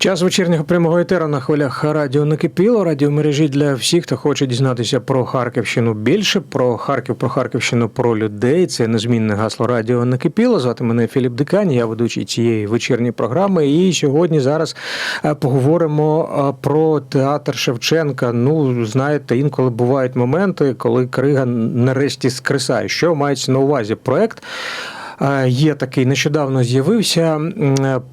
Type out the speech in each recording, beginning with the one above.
Час вечірнього прямого етера на хвилях радіо накипіло. Радіомережі для всіх, хто хоче дізнатися про Харківщину більше, про Харків, про Харківщину, про людей. Це незмінне гасло Радіо Накипіло. Звати мене Філіп Дикань, я ведучий цієї вечірньої програми. І сьогодні зараз е, поговоримо е, про театр Шевченка. Ну, знаєте, інколи бувають моменти, коли крига нарешті скресає. Що мається на увазі? Проект. Е, Є такий нещодавно з'явився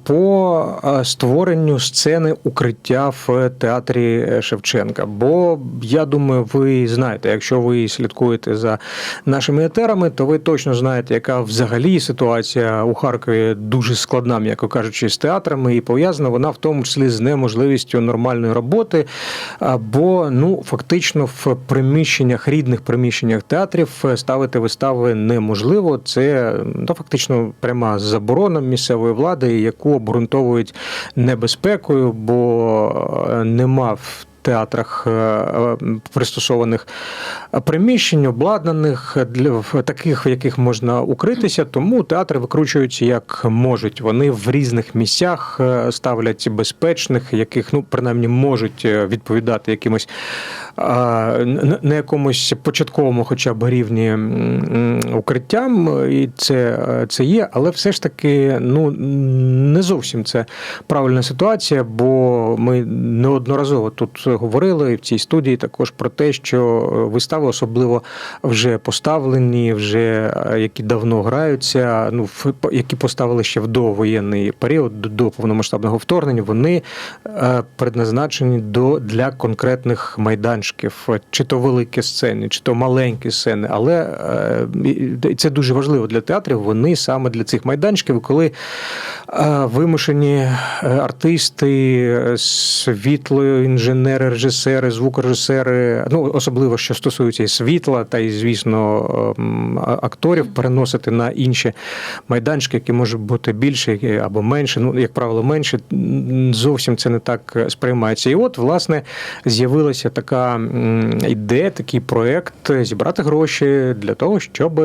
по е, створенню сцени укриття в театрі Шевченка. Бо я думаю, ви знаєте, якщо ви слідкуєте за нашими етерами, то ви точно знаєте, яка взагалі ситуація у Харкові дуже складна, м'яко кажучи, з театрами, і пов'язана вона в тому числі з неможливістю нормальної роботи. Бо ну фактично в приміщеннях, рідних приміщеннях театрів е, ставити вистави неможливо. Це фактично пряма заборона місцевої влади, яку обґрунтовують небезпекою, бо е, нема в. Театрах е, е, пристосованих приміщень, обладнаних для таких, в яких можна укритися, тому театри викручуються як можуть. Вони в різних місцях ставлять безпечних, яких ну принаймні можуть відповідати якимось на якомусь початковому, хоча б рівні укриттям, і це, е, це є, але все ж таки ну не зовсім це правильна ситуація, бо ми неодноразово тут говорили в цій студії також про те, що вистави особливо вже поставлені, вже е, які давно граються, ну які поставили ще в довоєнний період до- повномасштабного вторгнення, вони е, предназначені до для конкретних майданчиків, чи то великі сцени, чи то маленькі сцени. Але е, це дуже важливо для театрів. Вони саме для цих майданчиків, коли е, вимушені е, артисти, е, світлоінженери, режисери, звукорежисери, ну особливо що стосується і світла, та й звісно ем, акторів, переносити на інші майданчики, які можуть бути більше або менше. Ну, як правило, менше зовсім це не так е, сприймається. І от, власне, з'явилася така ідея, такий проект е, зібрати гроші для того, щоб,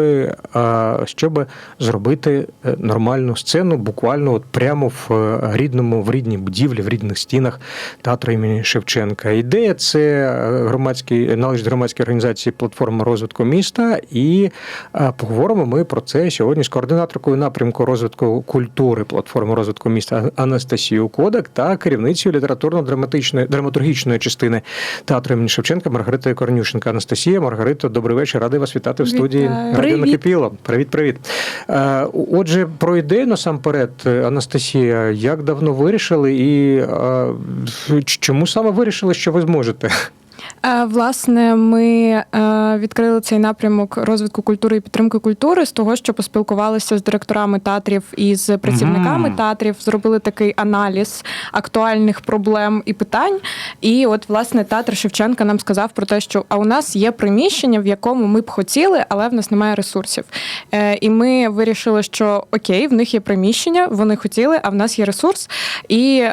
щоб зробити е, нормальну сцену, буквально от прямо в е, рідному, в рідній будівлі, в рідних стінах театру імені Шевченка. Ідея це е, громадський належить громадській організації платформа розвитку міста. І е, поговоримо ми про це сьогодні з координаторкою напрямку розвитку культури платформи розвитку міста Анастасією Кодак та керівницею літературно-драматичної драматургічної частини театру імені Шевченка Маргаритою Корнющенко. Анастасія, Маргарита, добрий вечір. Радий вас вітати в студії. Радіо. Накипіло. Привіт, привіт. Е, Отже, про ідею насамперед, е, Анастасія, як давно вирішили і е, чому саме вирішили, що ви зможете? Е, Власне, ми е, відкрили цей напрямок розвитку культури і підтримки культури з того, що поспілкувалися з директорами театрів і з працівниками Мгм. театрів, зробили такий аналіз актуальних проблем і питань. І от власне театр Шевченка нам сказав про те, що а у нас є приміщення, в якому ми б хотіли, але в нас немає ресурсів. Е, І ми вирішили, що окей, в них є приміщення, вони хотіли, а в нас є ресурс. І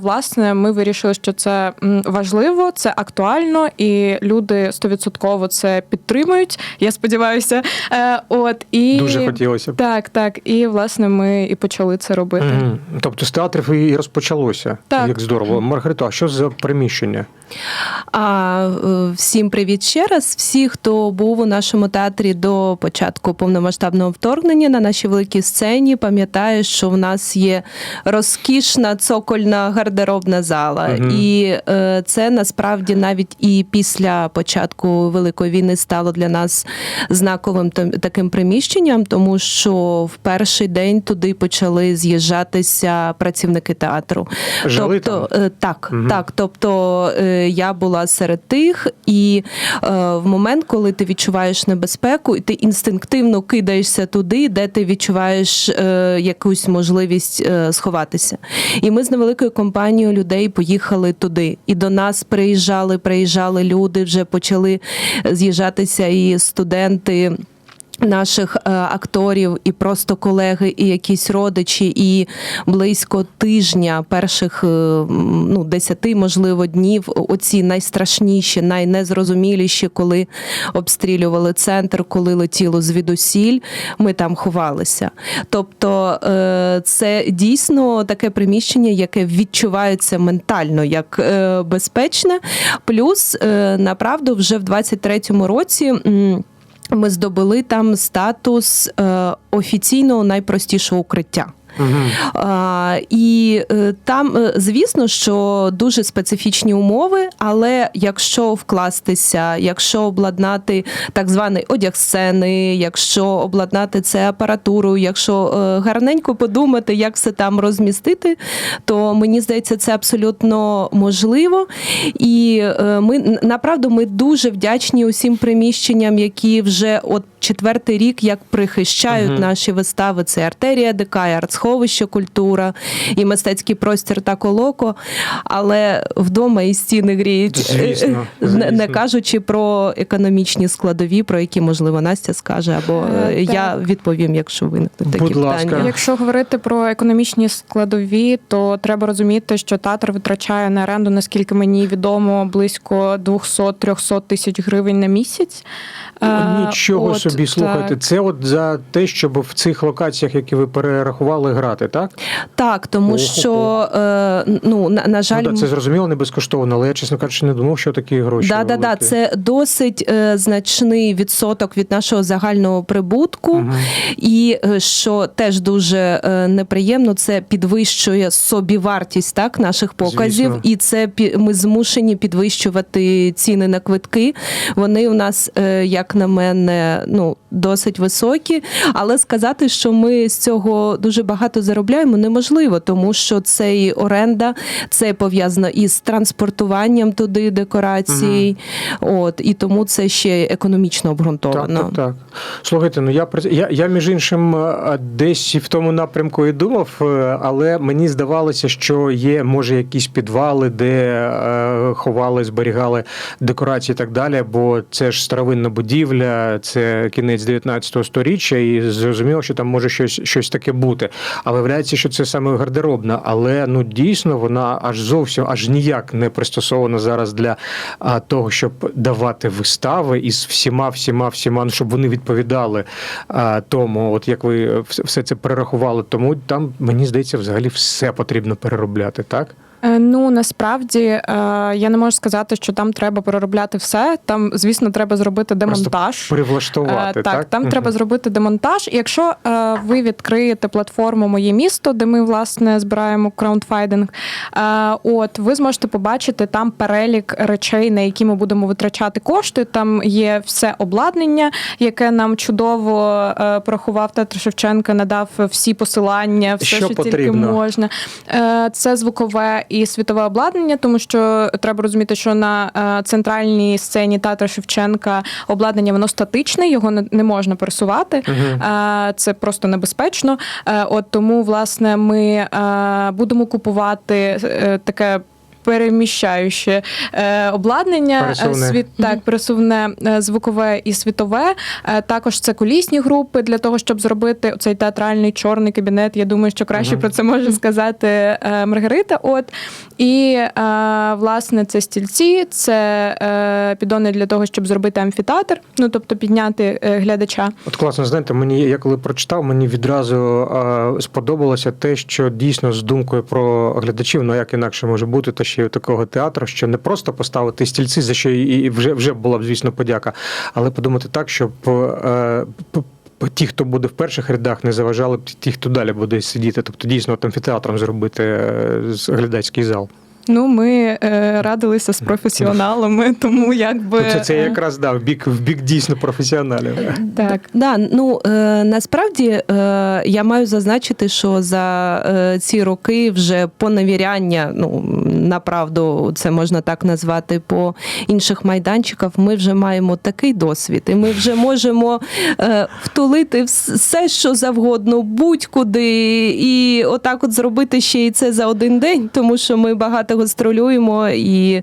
власне ми вирішили, що це важливо, це актуально, і люди стовідсотково це підтримують. Я сподіваюся. Е, От і Дуже хотілося б. так, так. І власне ми і почали це робити. Мгм. Тобто з театрів і розпочалося. Так. Як здорово. Маргарита, а що за приміщення? А е, всім привіт ще раз. Всі, хто був у нашому театрі до початку повномасштабного вторгнення на нашій великій сцені, пам'ятає, що в нас є розкішна цокольна гардеробна зала. Мгм. І е, це насправді навіть і після початку великої війни стало для нас знаковим таким приміщенням, тому що в перший день туди почали з'їжджатися працівники театру. Жили тобто, там? е, так, Мгм. так. Тобто е, я була серед тих, і е, в момент, коли ти відчуваєш небезпеку, і ти інстинктивно кидаєшся туди, де ти відчуваєш якусь можливість сховатися. І ми з невеликою компанією людей поїхали туди. І до нас приїжджали, приїжджали люди, вже почали з'їжджатися і студенти. Наших е, акторів і просто колеги, і якісь родичі, і близько тижня, перших е, ну, десяти, можливо, днів, оці найстрашніші, найнезрозуміліші, коли обстрілювали центр, коли летіло звідусіль, ми там ховалися. Тобто е, це дійсно таке приміщення, яке відчувається ментально як безпечне. Плюс, направду, вже в 23-му році. Ми здобули там статус е, офіційного найпростішого укриття. А, і е, там, е, звісно, що дуже специфічні умови, але якщо вкластися, якщо обладнати так званий одяг сцени, якщо обладнати це апаратурою, якщо е, гарненько подумати, як все там розмістити, то мені здається, це абсолютно можливо. І ми направду ми дуже вдячні усім приміщенням, які вже от четвертий рік як прихищають Мгм. наші вистави. Це артерія ДК, і артсховище культура, і мистецький простір та колоко. Але вдома і стіни гріють, Звісно, Не- не кажучи про економічні складові, про які можливо Настя скаже, або Е, е, я так. відповім, якщо виникнуть такі Будь ласка. питання. Якщо говорити про економічні складові, то треба розуміти, що театр витрачає на оренду, наскільки мені відомо, близько 200-300 тисяч гривень на місяць. Е, Нічого от, собі слухайте. так. Це от за те, щоб в цих локаціях, які ви перерахували, грати, так? Так, тому Ого. що е, ну на, на жаль, ну, да, це зрозуміло, не безкоштовно, але я, чесно кажучи, не думав, що такі гроші. Да, да, да, великі. це досить е, значний відсоток від нашого загального прибутку. Мгм. І е, що теж дуже е, неприємно, це підвищує собівартість так наших показів, Звісно. і це пі- ми змушені підвищувати ціни на квитки. Вони у нас, е, як на мене, ну досить високі. Але сказати, що ми з цього дуже багато заробляємо, неможливо, тому що це і оренда, це пов'язано із транспортуванням туди декорацій. От і тому це ще економічно обґрунтовано. так, так. Слухайте, ну я я, я між іншим десь в тому напрямку і думав, е, але мені здавалося, що є може якісь підвали, де е, ховали, зберігали декорації і так далі. Бо це ж старовинна будівля, це кінець 19 століття, і зрозуміло, що там може щось, щось таке бути. А виявляється, що це саме гардеробна, але ну дійсно вона аж зовсім аж ніяк не пристосована зараз для а, того, щоб давати вистави із всіма, всіма, всіма, ну, щоб вони відповідали а, тому, от як ви все це перерахували. Тому там мені здається, взагалі все потрібно переробляти, так? Е, Ну насправді е, я не можу сказати, що там треба переробляти все. Там, звісно, треба зробити демонтаж. Перевлаштувати. Е, так, там Мгм. треба зробити демонтаж. І якщо ви відкриєте платформу Моє місто, де ми власне збираємо краундфайдинг, от ви зможете побачити там перелік речей, на які ми будемо витрачати кошти. Там є все обладнання, яке нам чудово порахував Театр Шевченка, надав всі посилання, все, Що що, тільки можна. Це звукове і світове обладнання, тому що треба розуміти, що на е, центральній сцені Театра Шевченка обладнання воно статичне, його не, можна пересувати. Е, Це просто небезпечно. Е, От тому, власне, ми будемо купувати таке. Переміщаюче е, обладнання, е, Пересувне. світ так, пересувне е, звукове і світове. Також це колісні групи для того, щоб зробити цей театральний чорний кабінет. Я думаю, що краще Мгм. про це може сказати Маргарита. От і власне це стільці, це підони для того, щоб зробити амфітеатр, ну тобто підняти глядача. От класно, знаєте, мені я коли прочитав, мені відразу сподобалося те, що дійсно з думкою про глядачів, ну як інакше може бути, та ще й у такого театру, що не просто поставити стільці, за що і вже вже була б, звісно, подяка, але подумати так, щоб е, ті, хто буде в перших рядах, не заважали б ті, хто далі буде сидіти. Тобто дійсно от амфітеатром зробити е, глядацький зал. Ну, ми е, радилися з професіоналами, тому якби Ну, це, е, якраз да, в бік в бік дійсно професіоналів. так. Да, ну е, насправді е, я маю зазначити, що за е, ці роки вже поневіряння, ну направду це можна так назвати по інших майданчиках. Ми вже маємо такий досвід, і ми вже можемо е, втулити все, що завгодно, будь-куди, і отак от зробити ще і це за один день, тому що ми багато гастролюємо і е,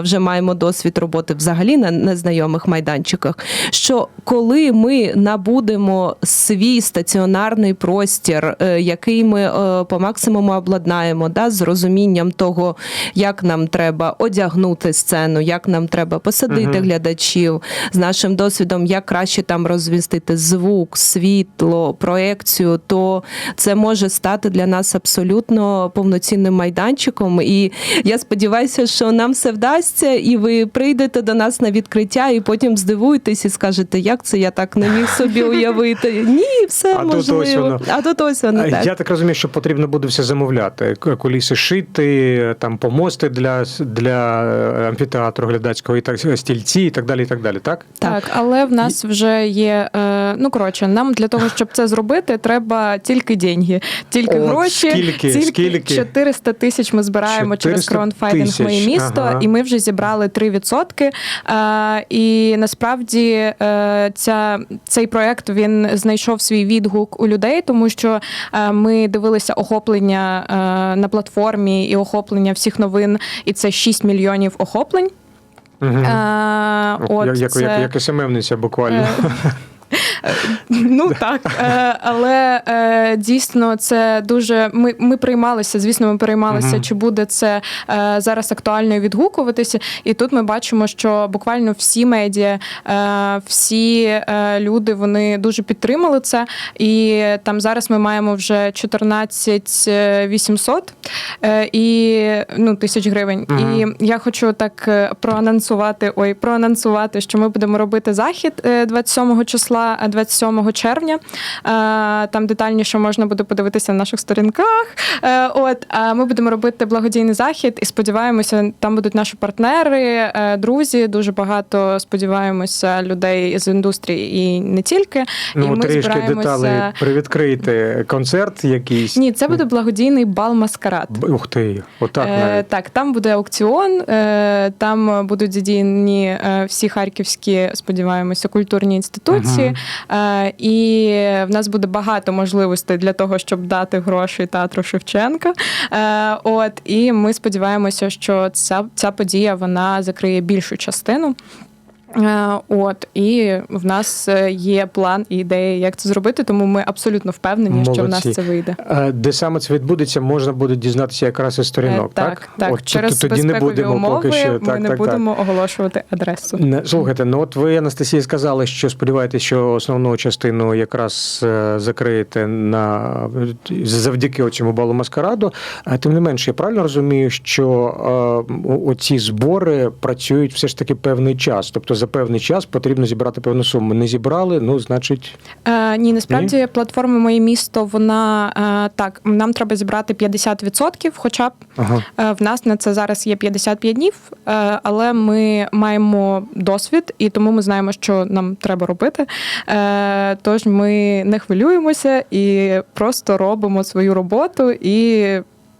вже маємо досвід роботи взагалі на незнайомих майданчиках. Що коли ми набудемо свій стаціонарний простір, е, який ми е, по максимуму обладнаємо, да, з розумінням того, як нам треба одягнути сцену, як нам треба посадити глядачів, з нашим досвідом, як краще там розвістити звук, світло, проекцію, то це може стати для нас абсолютно повноцінним майданчиком. І я сподіваюся, що нам все вдасться, і ви прийдете до нас на відкриття, і потім здивуєтесь і скажете, як це я так не міг собі уявити. Ні, все А тут ось можливо. воно. А тут ось воно так. Я так розумію, що потрібно буде все замовляти. Куліси шити, там помости для, для е, амфітеатру глядацького, і так стільці, і так далі. І так далі. Так? Так, але в нас вже є. Е, ну коротше, нам для того, щоб це зробити, треба тільки деньги, тільки От гроші. скільки? тільки Скільки? 400 тисяч ми збираємо через 400 моє місто, ага. і ми вже зібрали 3%. Е, і насправді е, ця, цей проект він знайшов свій відгук у людей, тому що е, ми дивилися охоплення е, на платформі і охоплення всіх новин, і це 6 мільйонів охоплень. Угу. Е, от як, як, це- як, як СММниця буквально. Ну так, е, але е, дійсно це дуже. Ми, ми приймалися, звісно, ми переймалися, чи буде це е, зараз актуально відгукуватися. І тут ми бачимо, що буквально всі медіа, всі люди вони дуже підтримали це. І там зараз ми маємо вже 14 800 е, і ну, тисяч гривень. І я хочу так проанонсувати, ой, проанонсувати, що ми будемо робити захід е, 27 числа, а 27 червня. Е, Там детальніше можна буде подивитися на наших сторінках. Е, От, ми будемо робити благодійний захід і сподіваємося, там будуть наші партнери, е, друзі. Дуже багато сподіваємося людей з індустрії і не тільки. і Ну, ми трішки збираємося- деталей привідкрити. Концерт якийсь. Ні, це буде благодійний бал маскарад. Ух ти, отак Е, навіть. так, там буде аукціон, е, там будуть задіяні е, всі харківські, сподіваємося, культурні інституції. Е, і в нас буде багато можливостей для того, щоб дати гроші театру Шевченка. Е, от, і ми сподіваємося, що ця, ця подія вона закриє більшу частину. Е, От і в нас е, є план і ідея, як це зробити, тому ми абсолютно впевнені, що в нас це вийде. Е, Де саме це відбудеться, можна буде дізнатися якраз із сторінок, так? так, так. От, Через тобто тоді не будемо умови поки що. ми Так, не так, будемо оголошувати адресу. Не, слухайте, ну от ви, Анастасія, сказали, що сподіваєтесь, що основну частину якраз закриєте на завдяки цьому балу маскараду. А тим не менше, я правильно розумію, що оці збори працюють все ж таки певний час. Тобто за певний час потрібно зібрати певну суму. Не зібрали, ну значить, Е, ні, насправді платформа Моє місто, вона е, так, нам треба зібрати 50%, хоча б ага. Е, В нас на це зараз є 55 днів, е, але ми маємо досвід, і тому ми знаємо, що нам треба робити. Е, Тож ми не хвилюємося і просто робимо свою роботу і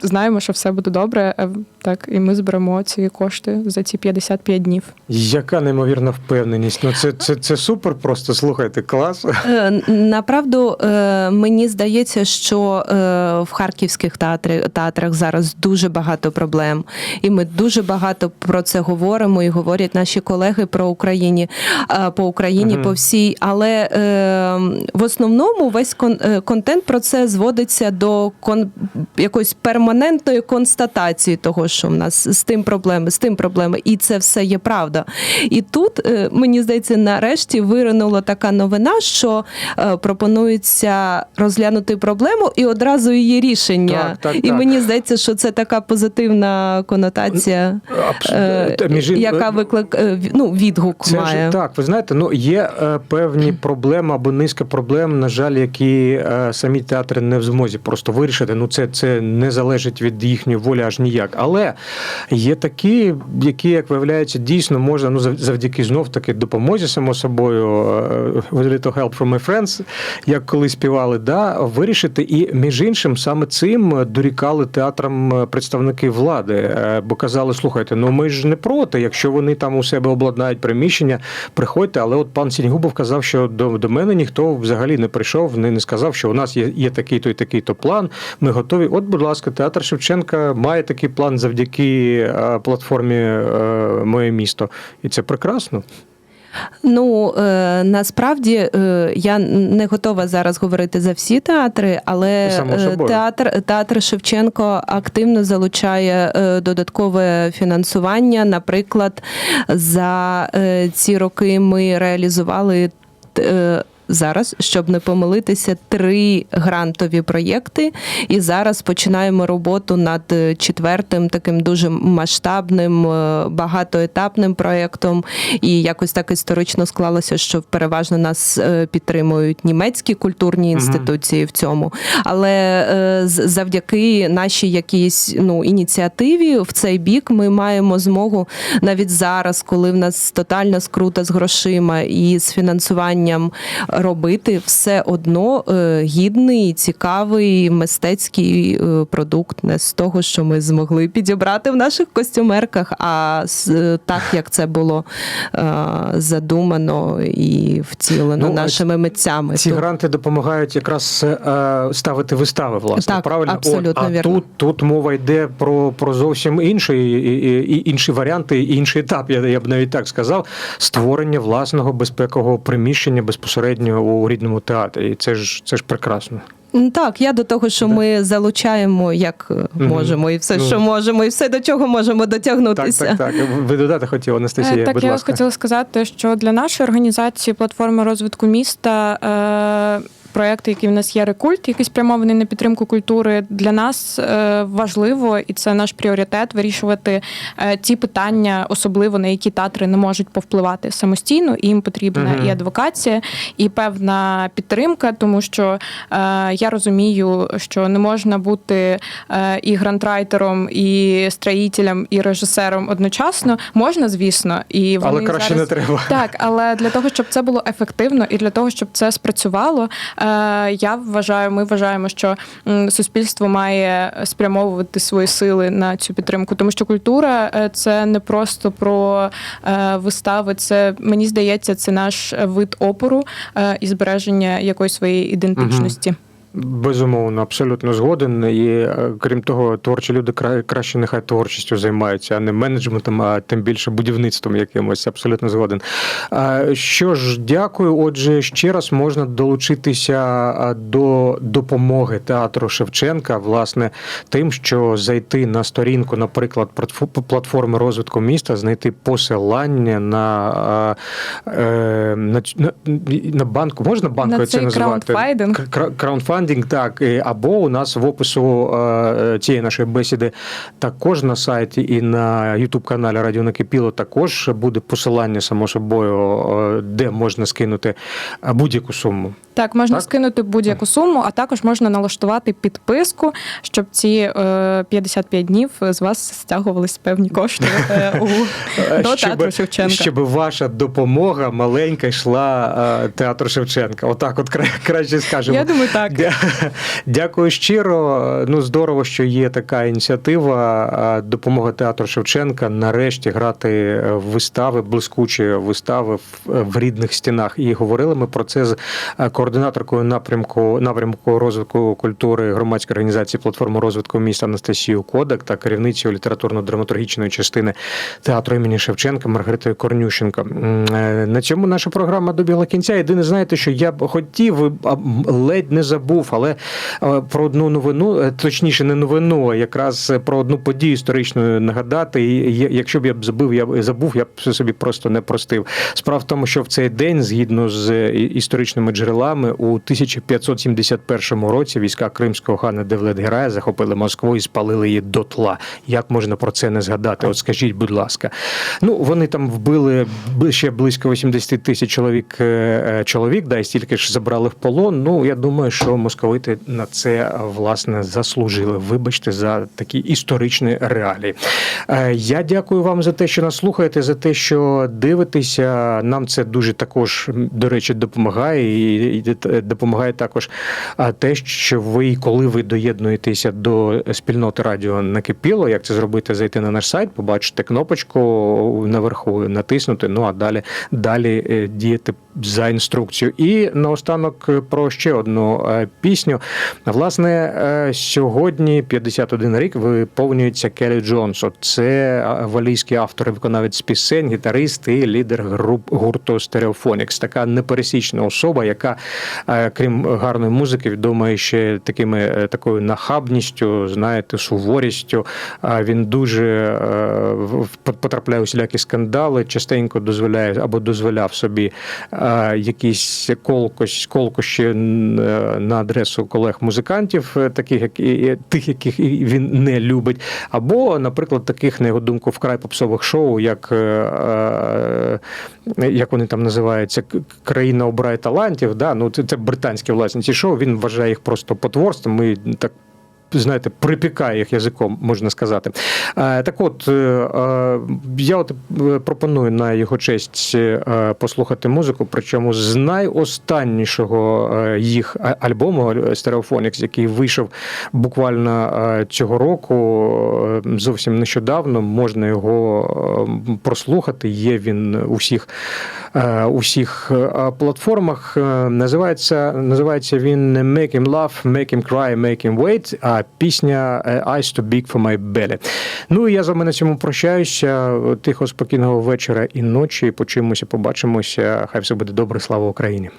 знаємо, що все буде добре. Е, Так, і ми зберемо ці кошти за ці 55 днів. Яка неймовірна впевненість. Ну це, це, це супер, просто слухайте, клас. Е, Направду е, мені здається, що в харківських театрі, театрах зараз дуже багато проблем, і ми дуже багато про це говоримо і говорять наші колеги про Україні по Україні, Мгм. по всій. Але в основному весь кон- контент про це зводиться до кон, якоїсь перманентної констатації того, що в нас з тим проблеми, з тим проблеми, і це все є правда. І тут е, мені здається, нарешті виринула така новина, що е, пропонується розглянути проблему і одразу її рішення. Так, так, і так. мені здається, що це така позитивна конотація, е, Абс- між ін- яка виклик е, ну, відгук Це має. ж так, ви знаєте, ну є е, певні проблеми або низка проблем, на жаль, які е, самі театри не в змозі просто вирішити. Ну це, це не залежить від їхньої волі аж ніяк. Але є такі, які, як виявляється, дійсно можна ну завдяки знов таки допомозі, само собою, е, with little help from my friends, як коли співали, да, вирішити. І між іншим, саме цим дорікали театрам е, представники влади, е, бо казали, слухайте, ну ми ж не проти, якщо вони там у себе обладнають приміщення, приходьте. Але от пан Сіньгубов казав, що до, до мене ніхто взагалі не прийшов, не, не сказав, що у нас є, є такий-то і такий-то план. Ми готові. От, будь ласка, театр Шевченка має такий план завдяки. е, платформі е, Моє місто. І це прекрасно. Ну е, насправді я не готова зараз говорити за всі театри, але театр театр Шевченко активно залучає додаткове фінансування. Наприклад, за ці роки ми реалізували. Зараз, щоб не помилитися, три грантові проєкти, і зараз починаємо роботу над е, четвертим таким дуже масштабним, е, багатоетапним проєктом. І якось так історично склалося, що переважно нас е, підтримують німецькі культурні інституції в цьому. Але завдяки нашій якійсь ну ініціативі в цей бік ми маємо змогу навіть зараз, коли в нас тотальна скрута з грошима і з фінансуванням робити все одно е, гідний, цікавий мистецький е, продукт, не з того, що ми змогли підібрати в наших костюмерках, а е, так як це було задумано і втілено Ну, нашими митцями. Ці То- гранти допомагають якраз ставити вистави, власне, Так, правильно? абсолютно а вірно. тут, тут мова йде про, про зовсім інший, і, і, і інші варіанти, і інший етап, я, я б навіть так сказав, створення власного безпекового приміщення безпосередньо у рідному театрі. І це ж це ж прекрасно. Так, я до того, що ми залучаємо як е, можемо, і все, Ну. що можемо, і все до чого можемо дотягнутися. так, так. Ви додати хотіли, Анастасія, Е, так, будь я ласка. хотіла сказати, що для нашої організації платформи розвитку міста. Е- Проєкт, який в нас є рекульт, який спрямований на підтримку культури, для нас е, важливо, і це наш пріоритет вирішувати е, ті питання, особливо на які театри не можуть повпливати самостійно. І їм потрібна Мгм. і адвокація, і певна підтримка, тому що е, я розумію, що не можна бути е, і грантрайтером, і строїтелем, і режисером одночасно. Можна, звісно, і вони Але краще зараз... не треба. Так, але для того, щоб це було ефективно і для того, щоб це спрацювало, е, я вважаю, ми вважаємо, що суспільство має спрямовувати свої сили на цю підтримку, тому що культура е, це не просто про е, вистави, це мені здається, це наш вид опору е, і збереження якоїсь своєї ідентичності. Безумовно, абсолютно згоден. І е, крім того, творчі люди краще нехай творчістю займаються, а не менеджментом, а тим більше будівництвом якимось. Абсолютно згоден. Що ж, дякую. Отже, ще раз можна долучитися до допомоги театру Шевченка, власне, тим, що зайти на сторінку, наприклад, платфо- платформи розвитку міста, знайти посилання на, е, на, на, на банку. Можна банкою На це цей називати? Краундфайдинг. Так. Або у нас в опису е, цієї нашої бесіди також на сайті і на Ютуб-каналі Радіо Накипіло також буде посилання, само собою, е, де можна скинути е, будь-яку суму. Так, можна Так? скинути будь-яку суму, а також можна налаштувати підписку, щоб ці е, 55 днів з вас стягувались певні кошти е, у, Е, до театру Шевченка. Щоб ваша допомога маленька йшла е, театру Шевченка. Отак, от кра- краще скажемо. Я думаю, так. Дя- Дякую щиро. Ну здорово, що є така ініціатива. Допомога театру Шевченка нарешті грати е, в вистави, блискучі вистави в, в рідних стінах. І говорили ми про це з е, координаторкою напрямку напрямку розвитку культури громадської організації платформи розвитку міста Анастасією Кодак та керівницею літературно-драматургічної частини театру імені Шевченка Маргаритою Корнющенко. Е, На цьому наша програма добігла кінця. Єдине, знаєте, що я б хотів, ледь не забув, але про одну новину, е, точніше, не новину, а якраз про одну подію історичну нагадати. І якщо б я б забив, я б забув, я б собі просто не простив. Справа в тому, що в цей день, згідно з е, історичними джерелами, у 1571 році війська кримського хана Девлет-Герая захопили Москву і спалили її дотла. Як можна про це не згадати? От скажіть, будь ласка. Ну вони там вбили ще близько 80 тисяч чоловік е, е, чоловік, да, і стільки ж забрали в полон. Ну я думаю, що московити на це власне заслужили. Вибачте за такі історичні реалії. Е, Я дякую вам за те, що нас слухаєте, за те, що дивитеся. Нам це дуже також, до речі, допомагає і допомагає також те, що ви, коли ви доєднуєтеся до спільноти радіо накипіло, як це зробити, зайти на наш сайт, побачити кнопочку наверху, натиснути. Ну а далі далі е, діяти за інструкцією. І наостанок е, про ще одну е, пісню. Власне, е, сьогодні 51 рік виповнюється Келі Джонс. Це валійський автор і виконавець пісень, гітарист і лідер груп гурту Stereophonics. Така непересічна особа, яка, крім гарної музики, відома ще такими такою нахабністю, знаєте, суворістю. Він дуже потрапляє у всілякі скандали, частенько дозволяє або дозволяв собі якісь колкощ, колкощі е, на адресу колег-музикантів, е, таких як тих, яких він не любить, або, наприклад, таких на його думку вкрай попсових шоу, як, е, е, як вони там називаються, країна обирає талантів. Да? Ну, це, британські власні ці шоу. Він вважає їх просто потворством. І так знаєте, припікає їх язиком, можна сказати. Е, Так от, е, е, я от пропоную на його честь послухати музику, причому з найостаннішого їх альбому Stereophonics, який вийшов буквально цього року, зовсім нещодавно. Можна його прослухати. Є він у всіх, у всіх платформах. Називається, називається він Make him laugh, make him cry, make him wait, пісня е, Eyes too big for my belly. Ну і я з вами на цьому прощаюся. Тихо, спокійного вечора і ночі. Почуємося, побачимося. Хай все буде добре. Слава Україні!